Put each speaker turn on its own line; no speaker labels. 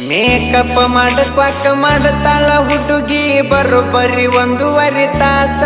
Makeup ಮಾಡ quack ಮಾಡತಾಳ ಹುಡುಗಿ ಬರೋಬ್ಬರಿ ಒಂದೂವರೆ ತಾಸ.